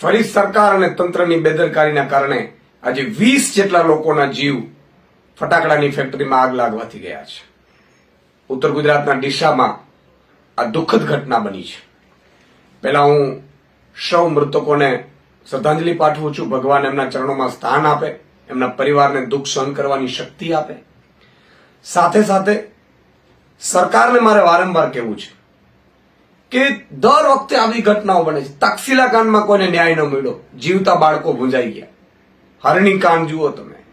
ફરી સરકાર અને તંત્રની બેદરકારીના કારણે આજે વીસ જેટલા લોકોના જીવ ફટાકડાની ફેક્ટરીમાં આગ લાગવાથી ગયા છે. ઉત્તર ગુજરાતના ડીસામાં આ દુઃખદ ઘટના બની છે. પહેલા હું સૌ મૃતકોને શ્રદ્ધાંજલિ પાઠવું છું, ભગવાન એમના ચરણોમાં સ્થાન આપે, એમના પરિવારને દુઃખ સહન કરવાની શક્તિ આપે. સાથે સાથે સરકારને મારે વારંવાર કહેવું છે કે દર વખતે આવી ઘટનાઓ બને છે. તક્ષિલા કાંડમાં કોઈને ન્યાય ન મળ્યો. જીવતા બાળકો ભૂંજાઈ ગયા. હરણી કાંડ જુઓ તમે.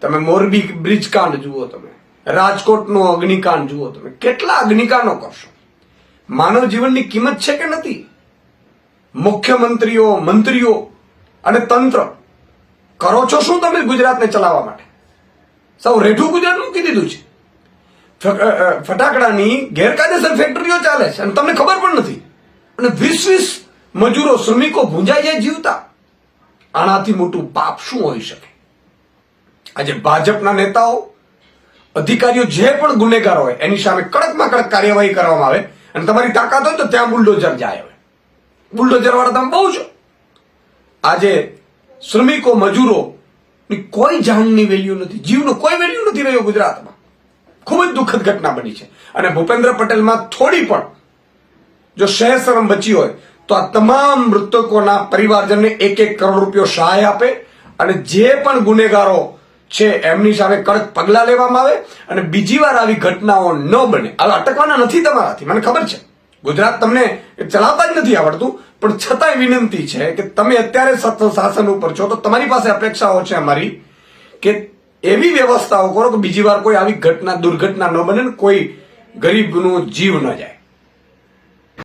તમે મોરબી બ્રિજ કાંડ જુઓ તમે. રાજકોટનો અગ્નિકાંડ જુઓ તમે. કેટલા અગ્નિકાંડો કરશો? માનવ જીવનની કિંમત છે કે નથી? મુખ્યમંત્રીઓ, મંત્રીઓ અને તંત્ર, કરો છો શું તમે ગુજરાતને ચલાવવા માટે? સૌ રેઠું ગુજરાત મૂકી દીધું છે. ફટાકડાની ગેરકાયદેસર ફેક્ટરીઓ ચાલે છે. અને તમને ખબર પણ નથી. અને વીસ વીસ મજૂરો, શ્રમિકો ભૂંજાઈ જાય જીવતા. આનાથી મોટું પાપ શું હોઈ શકે? આજે ભાજપના નેતાઓ, અધિકારીઓ જે પણ ગુનેગાર હોય, એની સામે કડકમાં કડક કાર્યવાહી કરવામાં આવે. અને તમારી તાકાત હોય તો ત્યાં બુલડોઝર જાય હવે. બુલડોઝર વાળા તમે બહુ છો. આજે શ્રમિકો મજૂરો ની કોઈ જાનની વેલ્યુ નથી. જીવનો કોઈ વેલ્યુ નથી રહ્યો ગુજરાતમાં. ખૂબ જ દુઃખદ ઘટના બની છે. અને ભૂપેન્દ્ર પટેલમાં થોડી પણ જો શહેર શરમ બચી હોય, તો આ તમામ મૃતકોના પરિવારજનને એક એક કરોડ રૂપિયો સહાય આપે અને જે પણ ગુનેગારો છે, એમની સામે કડક પગલાં લેવામાં આવે અને બીજી વાર આવી ઘટનાઓ ન બને. હવે અટકવાના નથી તમારાથી, મને ખબર છે. ગુજરાત તમને ચલાવતા જ નથી આવડતું, પણ છતાંય વિનંતી છે કે તમે અત્યારે શાસન ઉપર છો, તો તમારી પાસે અપેક્ષાઓ છે અમારી કે એવી વ્યવસ્થાઓ કરો કે બીજી વાર કોઈ આવી ઘટના, દુર્ઘટના ન બને ને કોઈ ગરીબનો જીવ ન જાય.